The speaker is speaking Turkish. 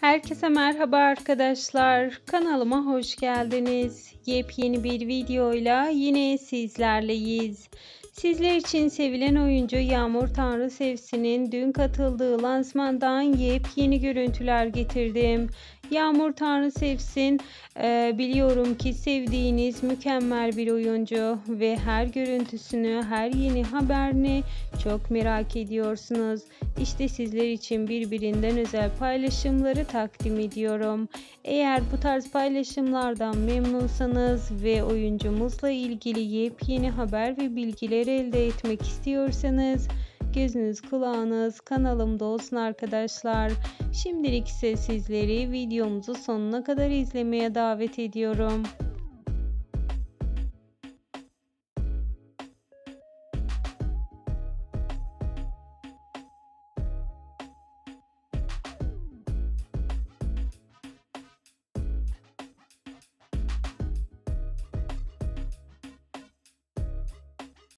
Herkese merhaba arkadaşlar. Kanalıma hoş geldiniz. Yepyeni bir videoyla yine sizlerleyiz. Sizler için sevilen oyuncu Yağmur Tanrı Sevsin'in dün katıldığı lansmandan yepyeni görüntüler getirdim. Yağmur Tanrı Sevsin e, biliyorum ki sevdiğiniz mükemmel bir oyuncu ve her görüntüsünü, her yeni haberini çok merak ediyorsunuz. İşte sizler için birbirinden özel paylaşımları takdim ediyorum. Eğer bu tarz paylaşımlardan memnunsanız ve oyuncumuzla ilgili yepyeni haber ve bilgiler elde etmek istiyorsanız gözünüz kulağınız kanalımda olsun arkadaşlar. Şimdilik ise sizleri videomuzu sonuna kadar izlemeye davet ediyorum.